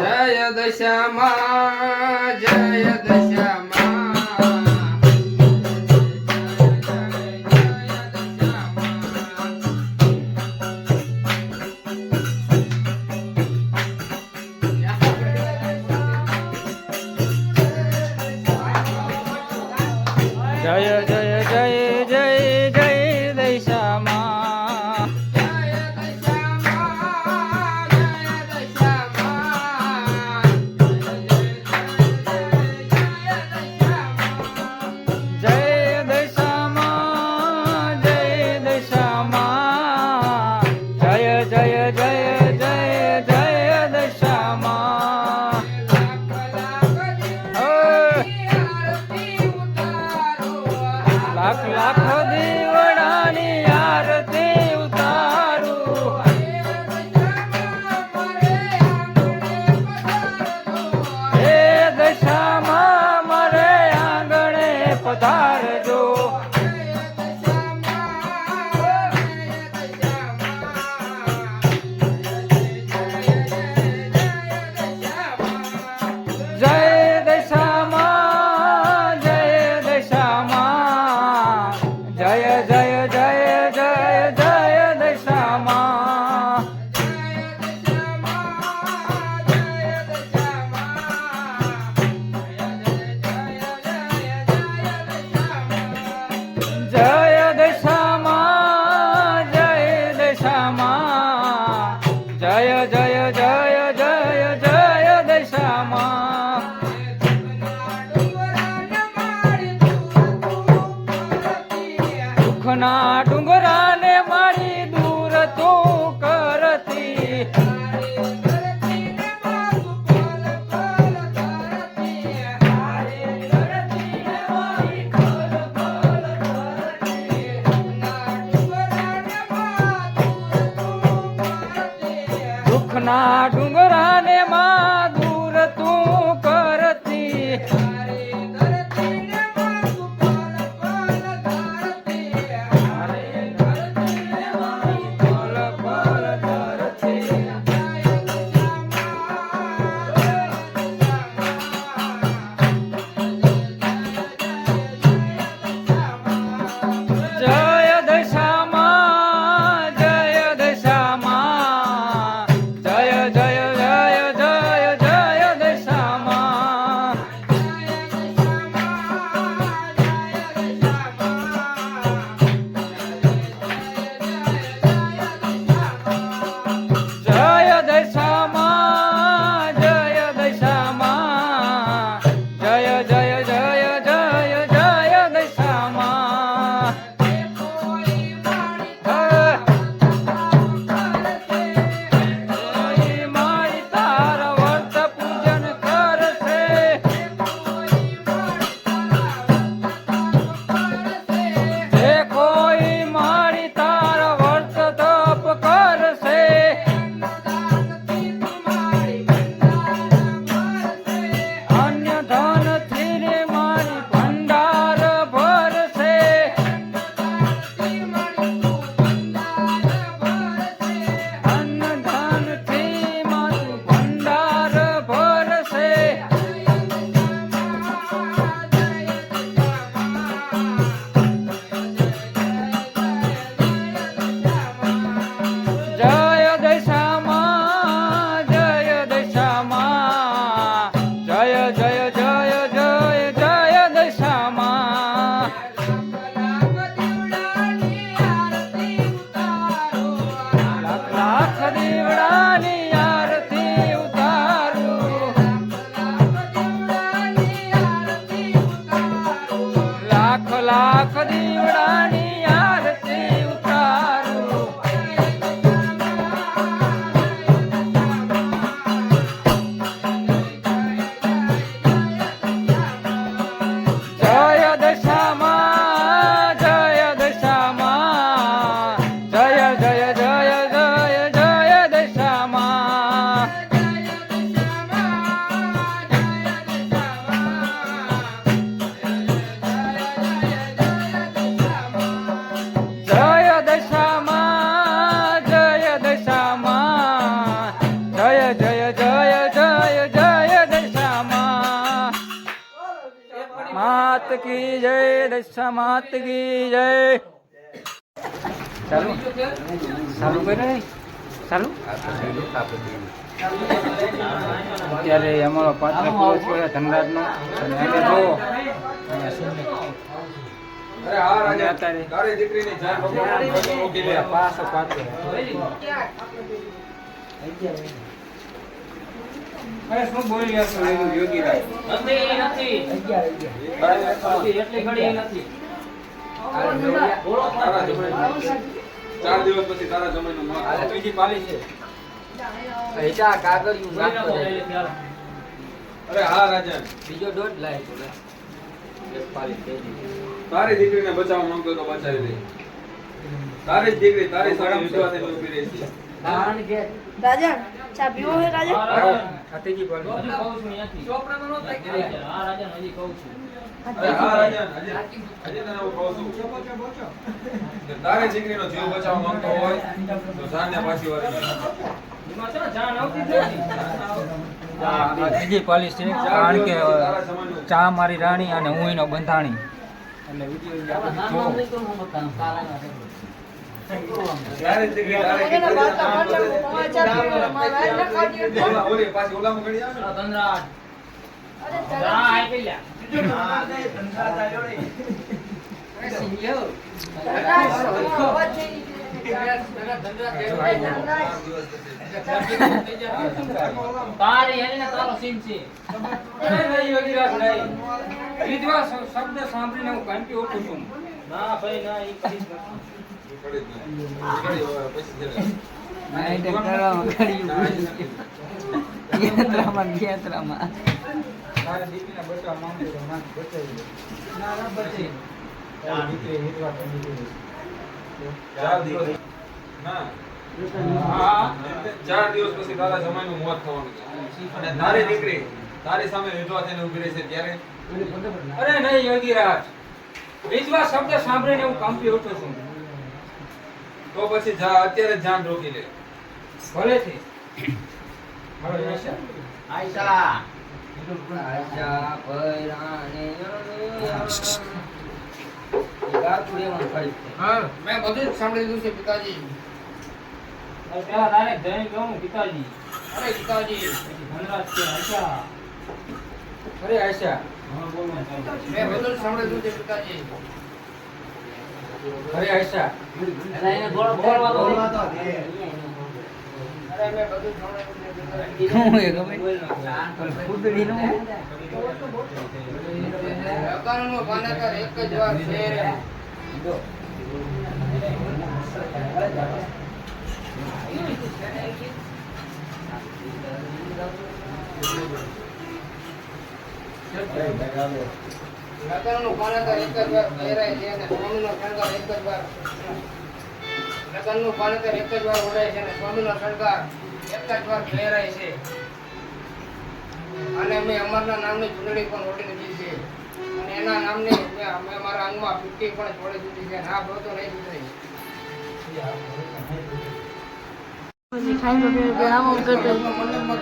જય દશામાં જય દશામાં. જય જય જય દુઃખના ડુંગરાને જય જય જય જય જય દશામા માત કી જય દશા માત કી જય. ચાલુ. ચાલુ કરે? ચાલુ? અત્યારે અમારો પાત્ર પૂરો છે ધનરાજનો. અને અમે જો અરે હા રાજા અત્યારે તારી દીકરીની જાન રોકી રોકી લે પાછો પાત્ર. અરે શું બોલી રહ્યા છો યોગી રાજ તારા નથી ચાર દિવસ પછી તારા પાલી છે. અરે હા રાજન. બીજો દોઢ લાય થઈ. તારી દીકરીને બચાવવા માંગતો તો બચાવી દે. તારી જ દીકરી તારી સાડા એને રહી છે. રાજા ચા પીવો હે રાજા આ ત્રીજી હા હજી હજી તને હું કહું છું. કે તારી દીકરીનો જીવ બચાવવા માંગતો હોય તો જાનને પાછી વાળી આ આ ત્રીજી પાલી છે કારણ કે ચા મારી રાણી અને હું એનો બંધાણી. એટલે વીડિયો શબ્દ સાંભળીને હું કંટી ઓછું છું ના દિવસ ના. ચાર દિવસ પછી તારા જમાઈનું મોત થવાનું છે. અને તારી દીકરી તારી સામે વિધવા થઈને ઊભી રહેશે ત્યારે? અરે નહીં યોગીરાજ. વિધવા શબ્દ સાંભળીને હું કંપી ઉઠું છું. તો પછી જા અત્યારે જાન રોકી લે. ભલેથી. હવે રહેશે. મેં બધું જ સાંભળી લીધું છે પિતાજી. પેલા તારે કહેવાનું પિતાજી. અરે પિતાજી. ધનરાજ છે આશા અરે હા બોલો મેં બધું સાંભળી લીધું છે પિતાજી. અરે આશા અરે મેં બધું જ સાંભળી લીધું છે પિતાજી લગનનું પાનેતર એક જ વાર છે. રે. લગનનું પાનેતર એક જ છે અને સ્વામીનો એક જ વાર લગનનું પાનેતર એક જ વાર ઓઢાય છે અને સ્વામીનો શણગાર એક જ વાર પહેરાય છે અને મેં અમરના નામની ચૂંટણી પણ ઓઢી દીધી છે અને એના નામની અમે મારા અંગમાં ફિફ્ટી પણ છોડી દીધી છે ના ભરતો નહીં દીધી ખાઈને પછી પેલા આમ કરતો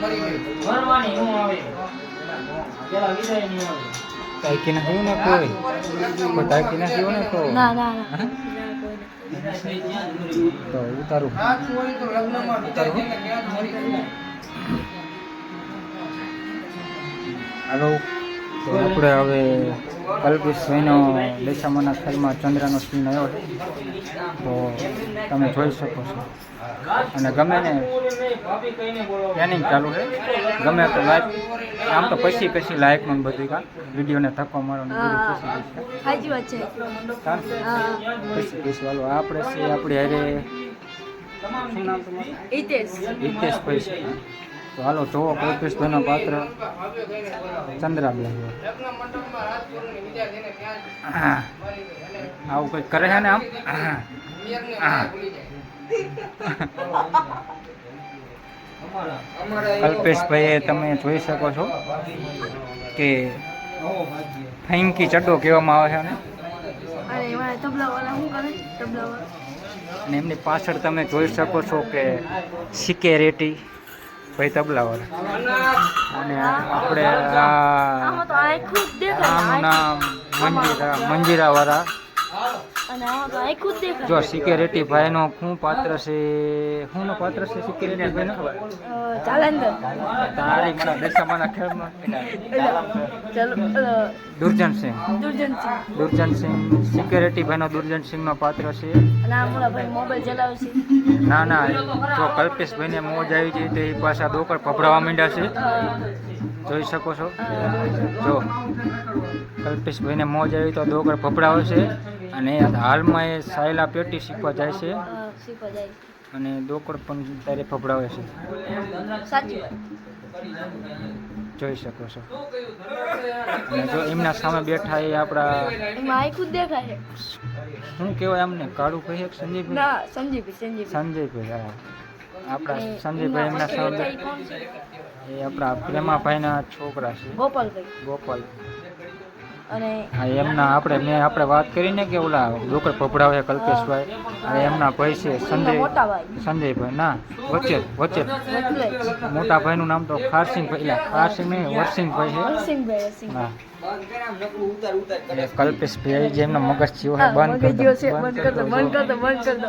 મરી ગઈ ટાઈકી નાખ્યું ને કોઈ કોઈ ટાઈકી નાખ્યું ને તો ના ના ના તો ઉતારું ઉતારું હાલો તો આપણે હવે કલ્પેશભાઈનો દશામાના સ્થળમાં ચંદ્રનો સીન આવ્યો છે. તો તમે જોઈ શકો છો. અને ગમે ને પ્લાનિંગ ચાલુ છે. ગમે તો લાઈક આમ તો પછી પછી લાયક ને બધું કા. વિડીયોને ધક્કો મારવાનું બધું હા પછી પછી સાચી વાત છે. પછી પછી હાલો આપણે છે આપણી હારે હિતેશ. હિતેશભાઈ છે. તો હાલો જોવો કલ્પેશભાઈનો પાત્ર. ચંદ્રાબેન. આવું કંઈક કરે છે ને આમ? કલ્પેશભાઈએ તમે જોઈ શકો છો કે ફેંકી ચડ્ડો કહેવામાં આવે છે ને અને એમની પાછળ તમે જોઈ શકો છો કે સિક્યુરિટી ભાઈ તબલાવાળા અને આપણે આ આમનું નામ મંજીરા મંજીરાવાળા જ જો સિક્યુરિટી ભાઈનો શું પાત્ર છે? શું પાત્ર છે સિક્યુરિટી ભાઈનો? જાલંધર તારી મને દશામાના ખેલમાં ચાલો દુર્જન સિંહ. દુર્જન સિંહ. સિક્યુરિટી ભાઈનો દુર્જનસિંહનો પાત્ર છે. અને આ ભાઈ મોબાઈલ ચલાવે છે. ના ના જો કલ્પેશભાઈને મોજ આવી જાય તો એ પાછા ડોકર ભભરાવા માંડ્યા છે. જોઈ શકો છો? જો કલ્પેશભાઈને મોજ આવી તો ડોકર પભરાવે છે. અને હાલમાં એ સાયલા પેટી શીખવા જાય છે. શીખવા જાય અને ડોકર પણ ત્યારે ફફડાવે છે. જોઈ શકો છો. અને જો એમના સામે બેઠા એ આપણા દેખાય શું કહેવાય એમને કાળુ ભાઈ સંજયભાઈ? સંજીવી સંજયભાઈ હા. આપણા સંજયભાઈ એમના સામે એ એ આપણા પ્રેમાભાઈના છોકરા છે. ગોપાલભાઈ. ગોપાલ. અને એમના આપણે મેં આપણે વાત કરીને કે ઓલા ડોકર પપડાવે કલ્પેશભાઈ અને એમના ભાઈ છે સંજય સંજયભાઈ ના વચ્ચે વચ્ચે. મોટા ભાઈનું નામ તો ખારસિંહભાઈ એટલે ખારસિંહ નહીં વરસિંહભાઈ છે. કલ્પેશભાઈ જે એમનો મગજ જીવો બંધ મગજ જેવો કરી દો બંધ કર દો બંધ કર દો બંધ કર દો.